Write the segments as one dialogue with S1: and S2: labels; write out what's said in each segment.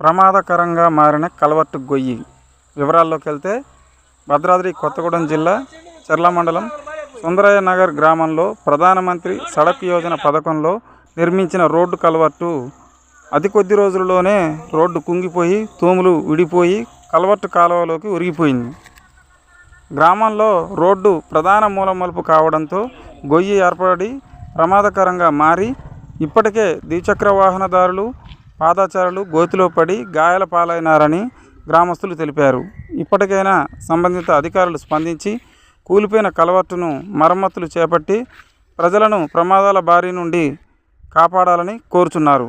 S1: ప్రమాదకరంగా మారిన కలవట్టు గొయ్యి. వివరాల్లోకి వెళ్తే భద్రాద్రి కొత్తగూడెం జిల్లా చెర్ల మండలం సుందరయ్య నగర్ గ్రామంలో ప్రధానమంత్రి సడక్ యోజన పథకంలో నిర్మించిన రోడ్డు కలవట్టు. అతి కొద్ది రోజుల్లోనే రోడ్డు కుంగిపోయి తూములు విడిపోయి కలవట్టు కాలువలోకి ఉరిగిపోయింది గ్రామంలో రోడ్డు ప్రధాన మూలమలుపు కావడంతో గొయ్యి ఏర్పడి ప్రమాదకరంగా మారి ఇప్పటికే ద్విచక్ర వాహనదారులు పాదాచారులు గోతిలో పడి గాయాల పాలైనారని గ్రామస్తులు తెలిపారు. ఇప్పటికైనా సంబంధిత అధికారులు స్పందించి కూలిపోయిన కలవట్టును మరమ్మతులు చేపట్టి ప్రజలను ప్రమాదాల బారి నుండి కాపాడాలని కోరుచున్నారు.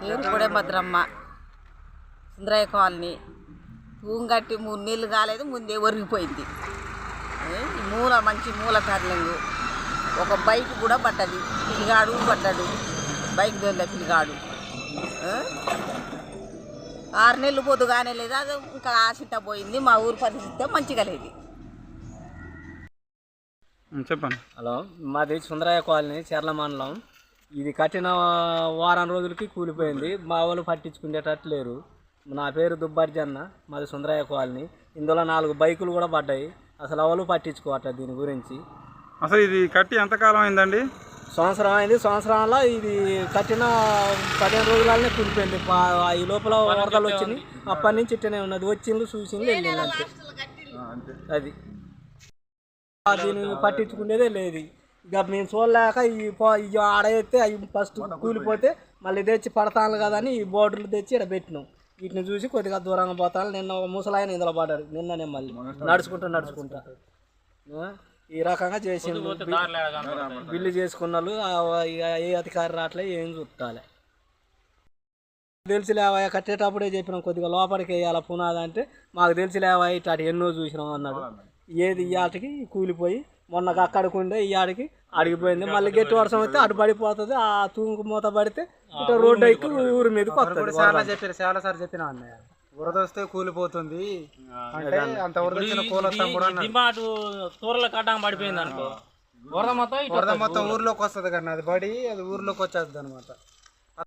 S2: పేరు కూడా భద్రమ్మ. సుందరయ్య కాలనీ. తూంగట్టి మూడు నీళ్ళు కాలేదు ముందే ఒరిగిపోయింది. మూల మంచి మూల కర్లింగ్ ఒక బైక్ కూడా పట్టది. పిల్లిగాడు పడ్డాడు బైక్ దొల్ల పిల్లిగాడు. ఏ? ఆరు నెలలు పొద్దుగానే లేదు అది ఇంకా ఆశిత పోయింది. మా ఊరు పరిస్థితి మంచిగా లేదు.
S1: చెప్పండి.
S3: హలో మాది సుందరయ్య కాలనీ చర్ల మండలం. ఇది కట్టిన వారం రోజులకి కూలిపోయింది. మా వాళ్ళు పట్టించుకునేటట్టు లేరు నా పేరు దుబ్బర్జన్న మాది సుందరయ్య కాలనీ. ఇందులో నాలుగు బైకులు కూడా పడ్డాయి. అసలు ఎవరు పట్టించుకోవట్లేదు దీని గురించి.
S1: అసలు ఇది కట్టి ఎంతకాలం అయిందండి?
S3: సంవత్సరం అయింది. సంవత్సరంలో ఇది కట్టిన పదిహేను రోజులనే కూలిపోయింది. ఈ లోపల వరదలు వచ్చినాయి అప్పటి నుంచి ఇట్టనే ఉన్నది. వచ్చిండ్రు చూసిండ్రు వెళ్ళింది అంతే. అది. దీన్ని పట్టించుకునేదే లేదు. ఇక మేము చూడలేక ఈ పో- ఈ ఆడైతే అవి ఫస్ట్ కూలిపోతే మళ్ళీ తెచ్చి పడతాను కదా అని ఈ బోర్డులు తెచ్చి ఇక్కడ పెట్టినాం. వీటిని చూసి కొద్దిగా దూరంగా పోతాను. నిన్న ఒక ముసలాయన ఇందులో పడ్డాడు నిన్ననే మళ్ళీ. నడుచుకుంటా నడుచుకుంటా. ఈ రకంగా చేసిండు. బిల్లు చేసుకున్న వాళ్ళు ఏ అధికారి రావట్లే ఏం చూడాలి తెలిసి లేవా కట్టేటప్పుడే చెప్పినాం కొద్దిగా లోపలికి వేయాలి పునాది అంటే. మాకు తెలిసి లేవా ఇటు ఎన్నో చూసినాం అన్నాడు. ఏది ఇయాటికి కూలిపోయి మొన్న అక్కడికి ఉండే ఇయాడికి అడిగిపోయింది. మళ్ళీ గట్టి వర్షం అయితే అటు పడిపోతుంది ఆ తూముకు మూత పడితే ఇటు రోడ్డు ఎక్కి ఊరి మీదకి వస్తుంది
S4: చాలా చెప్పారు చాలా సార్ చెప్పిన అన్నయ్య. వరద వస్తే కూలిపోతుంది అంటే అంత వరద వచ్చిన కూలొస్తాం కూడా.
S3: డిమాండ్ తూరల కట్టం పడిపోయింది అనుకో. వరద మొత్తం
S4: వరద మొత్తం ఊర్లోకి వస్తుంది కానీ అది పడి అది ఊర్లోకి వచ్చేస్తుంది అనమాట